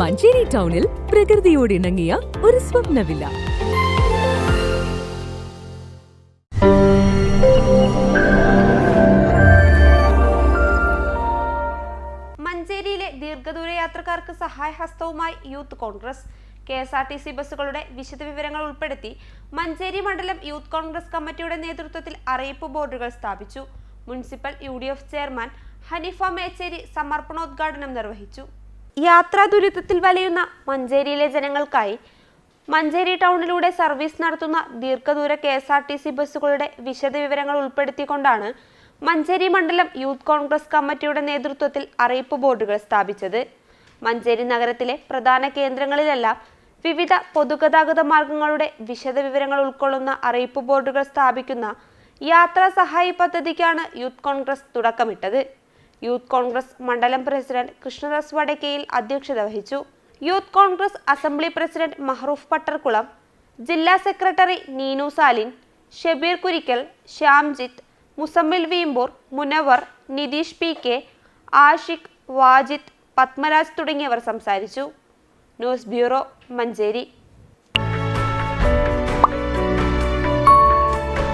മഞ്ചേരി ടൗണിൽ പ്രകൃതിയോട് ഇണങ്ങിയ ഒരു സ്വപ്നവില്ല. മഞ്ചേരിയിലെ ദീർഘദൂര യാത്രക്കാർക്ക് സഹായഹസ്തവുമായി youth Congress. K S R T C ബസ്സുകളുടെ വിശദവിവരങ്ങൾ ഉൾപ്പെടുത്തി മഞ്ചേരി മണ്ഡലം യൂത്ത് കോൺഗ്രസ് കമ്മിറ്റിയുടെ നേതൃത്വത്തിൽ അറിയിപ്പ് ബോർഡുകൾ സ്ഥാപിച്ചു. Municipal U chairman Hanifa Mecheri സമർപ്പണോദ്ഘാടനം നിർവഹിച്ചു. യാത്രാ ദുരിതത്തിൽ വലയുന്ന മഞ്ചേരിയിലെ ജനങ്ങൾക്കായി മഞ്ചേരി ടൗണിലൂടെ സർവീസ് നടത്തുന്ന ദീർഘദൂര K S R T C ബസ്സുകളുടെ വിശദവിവരങ്ങൾ ഉൾപ്പെടുത്തിക്കൊണ്ടാണ് മഞ്ചേരി മണ്ഡലം യൂത്ത് കോൺഗ്രസ് കമ്മിറ്റിയുടെ നേതൃത്വത്തിൽ അറിയിപ്പ് ബോർഡുകൾ സ്ഥാപിച്ചത്. മഞ്ചേരി നഗരത്തിലെ പ്രധാന കേന്ദ്രങ്ങളിലെല്ലാം വിവിധ പൊതുഗതാഗത മാർഗങ്ങളുടെ വിശദവിവരങ്ങൾ ഉൾക്കൊള്ളുന്ന അറിയിപ്പ് ബോർഡുകൾ സ്ഥാപിക്കുന്ന യാത്രാ സഹായി പദ്ധതിക്കാണ് യൂത്ത് കോൺഗ്രസ് തുടക്കമിട്ടത്. യൂത്ത് കോൺഗ്രസ് മണ്ഡലം പ്രസിഡന്റ് കൃഷ്ണദാസ് വടക്കയിൽ അധ്യക്ഷത വഹിച്ചു. Youth Congress assembly president Mahroof Pattarkulam ജില്ലാ secretary Neenu Salin Shabeer Kurikkal Shyamjith Muzammil Veempur Munavar Nitheesh P K Ashiq Wajid Padmaraj തുടങ്ങിയവർ സംസാരിച്ചു. News bureau Manjeri.